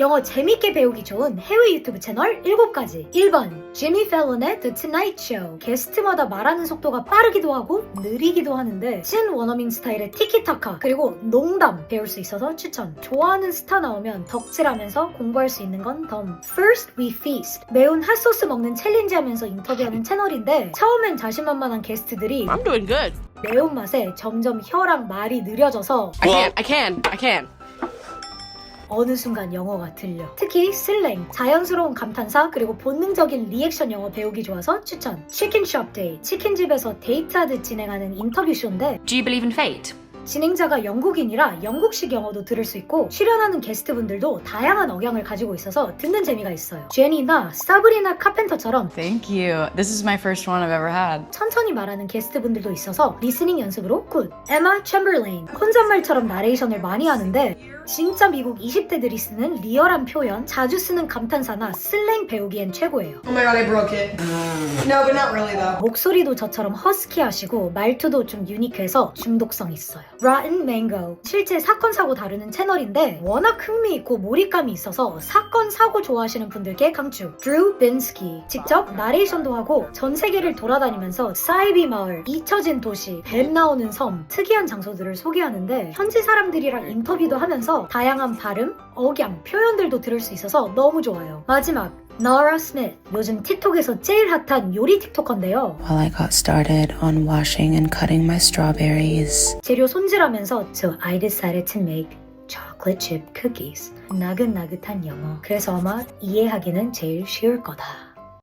영어 재밌게 배우기 좋은 해외 유튜브 채널 7가지. 1번 지미 펠런의 The Tonight Show. 게스트마다 말하는 속도가 빠르기도 하고 느리기도 하는데 신 원어민 스타일의 티키타카 그리고 농담 배울 수 있어서 추천. 좋아하는 스타 나오면 덕질하면서 공부할 수 있는 건 덤. First We Feast. 매운 핫소스 먹는 챌린지 하면서 인터뷰하는 채널인데 처음엔 자신만만한 게스트들이 I'm doing good. 매운맛에 점점 혀랑 말이 느려져서 I can, I can, I can. 어느 순간 영어가 들려. 특히 슬랭, 자연스러운 감탄사, 그리고 본능적인 리액션 영어 배우기 좋아서 추천. 치킨숍 데이, 치킨집에서 데이트하듯 진행하는 인터뷰 쇼인데 Do you believe in fate? 진행자가 영국인이라 영국식 영어도 들을 수 있고 출연하는 게스트분들도 다양한 억양을 가지고 있어서 듣는 재미가 있어요. 제니나 사브리나 카펜터처럼 Thank you. This is my first one I've ever had. 천천히 말하는 게스트분들도 있어서 리스닝 연습으로 굿. 에마 챔버레인 혼잣말처럼 나레이션을 많이 하는데 진짜 미국 20대들이 쓰는 리얼한 표현, 자주 쓰는 감탄사나 슬랭 배우기엔 최고예요. Oh my god, I broke it. No, but not really though. 목소리도 저처럼 허스키하시고 말투도 좀 유니크해서 중독성 있어요. Rotten Mango 실제 사건 사고 다루는 채널인데 워낙 흥미있고 몰입감이 있어서 사건 사고 좋아하시는 분들께 강추. Drew Binsky 직접 나레이션도 하고 전 세계를 돌아다니면서 사이비 마을, 잊혀진 도시, 뱀 나오는 섬, 특이한 장소들을 소개하는데 현지 사람들이랑 인터뷰도 하면서 다양한 발음, 억양, 표현들도 들을 수 있어서 너무 좋아요. 마지막 나라 스미스 요즘 틱톡에서 제일 핫한 요리 틱톡커인데요. While I got started on washing and cutting my strawberries, 재료 손질하면서 So I decided to make chocolate chip cookies. 나긋나긋한 영어. 그래서 아마 이해하기는 제일 쉬울 거다.